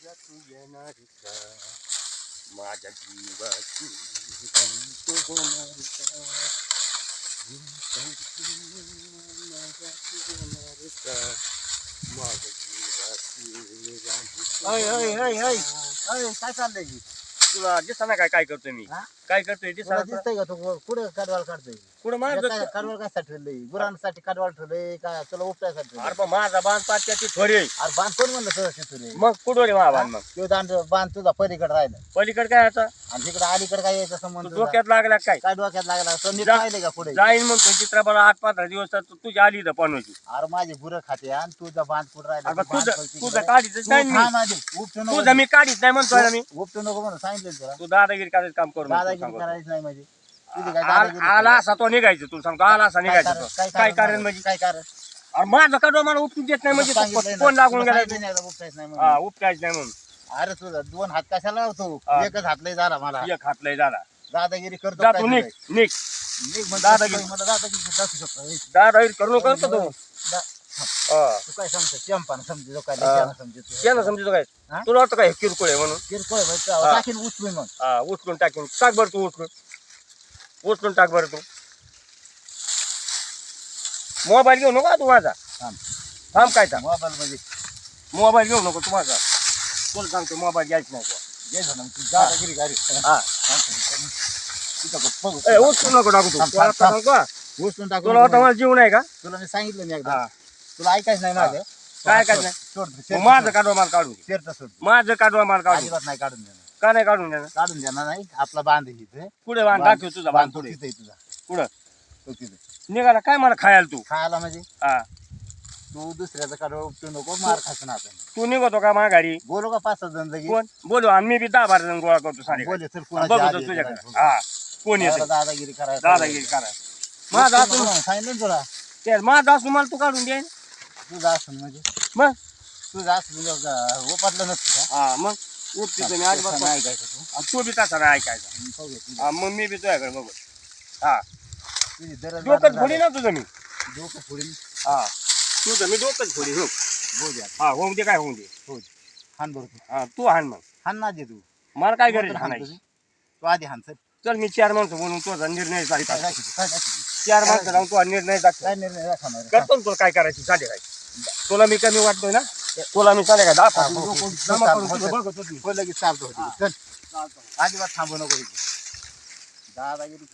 तू येणार का माझ्या जीवाची रंग होणार का माझ्या तू येणार का माझ्या जीवाची काय चाललंय? तुला दिसताना काय काय करतोय मी हा? काय करतोय तुला दिसतंय का तू? कुठे कडवाल काढतोय? कुठं तुला माझं काय कडवाल काय ठेवलंय गुरांसाठी कडवाल ठेवलंय का तुला उपटायसाठी ठेवलंय? अरे माझा बांध पाचच्या थोडी अरे बांध कोण म्हणलं तुझं ठेवलंय मग कुठं रे माझा बांध मग? तो दांड बांध तुझा पलीकडे राहिला. पलीकडे काय आता? आणि तिकडे अलीकडे काय यायचा संबंध? डोक्यात लागला काय? काय डोक्यात लागला? तो नीट जा. का पुढे? जाईन म्हणतो चित्रपट आठ पंधरा दिवस तर तू- तुझी आली तर पनवायची अरे माझी बुरं खाते आणि तुझा बांध कुठं राहिला? तुझं तुझं. काढीच नाही मी. तुझं मी काढीच नाही म्हणतोय ना मी. उपटू नको म्हणून सांगितलं तुला. तू दादागिरी करायचं काम करू नको, सांगतो. करायची नाही म्हणजे तुझी काय आल- असा तो निघायचं तू सांगतो आला असा काय निघायचा कारण- तो काय कारण म्हणजे काय कारण अरे माझं कडवा मला उपटून देत नाही म्हणजे सांगितलंय तो ना. कोण लागून तुला गेला सांगितलं नाही का उपटायचं नाही हा म्हणून. उपटायच नाही म्हणून अरे तुझा दोन हात कशाला लावतो हा. एकच हात लय झाला मला एक हातलंय दादा दादागिरी करतो जा काय तू निघ? निघ निघ म्हणजे दादागिरी. मला दादागिरी दाखवू शकतो ए, दादागिरी करू नको करतो तू दा- हा. तू काय समजतो चंपान समजतो काय हा. लेक्यानं समजतो त्यानं समजतो काय? हा? तुला वाटतं काय हे किरकोळ आहे म्हणून? किरकोळ भाई, तू हा. टाकीन उचलून मग. हा उचलून टाकीन. टाक बरं तू उचलून. उचलून टाक बरं तू. मोबाईल घेऊ नको हा तू माझा. थांब. थांब काय थांब. मोबाईल मध्ये मोबाईल घेऊ नको तू माझा. तुला सांगतो मोबाईल घ्यायच नाही तुला. घे ना मग तू गाडी. हा. ए, नको टाकू तू. थांब, तुला थांब, आता? उचलून टाकू तुला आता मला जीव नाही का? तुला मी सांगितलं मी एकदा. हा. तुला ऐकायचं नाही माझं काय ऐकायचं नाही? सोड माझं काढवा माल काढून सोड. माझं काढवा माल काढून. अजिबात नाही काढून देणार. का नाही काढून देणार? काढून देणार नाही. आपला बांध इथे. पुढे बांध? दाखव तुझा बांध पुढे. तिथे तुझा. पुढं. तो तिथे निघाला काय मला खायला तू? खायला म्हणजे? हा. तू दुसऱ्याचा काढवा उपटू नको मार खायचं ना आपण. तू निघतो का माघारी? बोलू का पाच सहा जण लगे कोण? बोलू मी बी दहा बारा जण गोळा करतो साडे बोले तर बघतो तुझ्याकडे हा कोण? येते? दादागिरी करायला दादागिरी करा. माझा असून सांगितलं ना तुला. ते माझा असून मला तू काढून दे. तुझं म्हणजे. मग? तुझं म्हणजे ओपाटलं नसतं का? हा मग? तसं. नाही ऐकायचं तू. आणि तू बी तसा नाही ऐकायचा. मी पाहू दे, तुझी- हा, मग मी बी तुझ्याकडे बघू. हा. तुझी दरड डोकंच फोडी झालं. ना तुझं मी. डोकं फोडीन. हा. तुझं मी डोकंच फोडी हो. हो द्या हा होऊ दे काय होऊ दे. हो दे. बरं तू हा तू हाण मग. हान ना दे तू. मला काय गरज हाणायची? ते? तू आधी हान चल. चल मी चार माणसं बोलून तुझा निर्णय काय जायचा काय? चार माणसं जाऊन तुझा निर्णय दाखव. काय निर्णय आहे? करतो ना तुला काय करायची चालेल काय? तुला मी कमी वाटतोय ना तुला मी चालेल का हा, दाखव हो, हो. डोकं हो, जमा चालतं, करून हो, तुझं बघतो मी. हो लगेच चालतो हा. चल. अजिबात थांबू नको इथे. दादागिरी